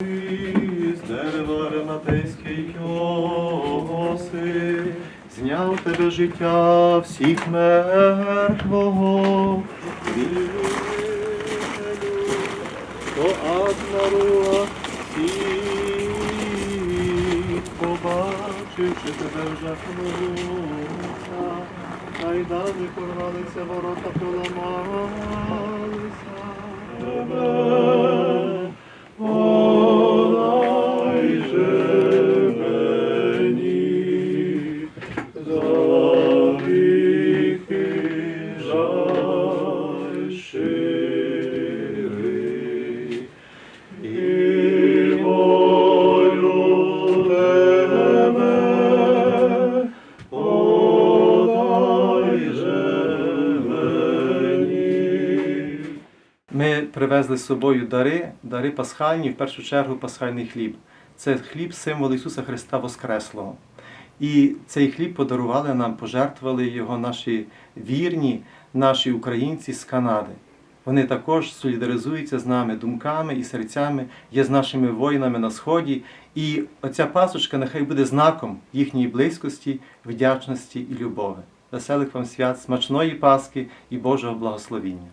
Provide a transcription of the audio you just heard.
З дерева рематейський йоси, зняв тебе життя всіх мертвого. То аднаруа світ, побачивши тебе вжахнувся, кайдани порвалися, ворота поламалися. Ми привезли з собою дари, дари пасхальні, в першу чергу пасхальний хліб. Це хліб символ Ісуса Христа Воскреслого. І цей хліб подарували нам, пожертвували його наші вірні, наші українці з Канади. Вони також солідаризуються з нами думками і серцями, є з нашими воїнами на сході. І оця пасочка нехай буде знаком їхньої близькості, вдячності і любові. Веселих вам свят, смачної Пасхи і Божого благословіння.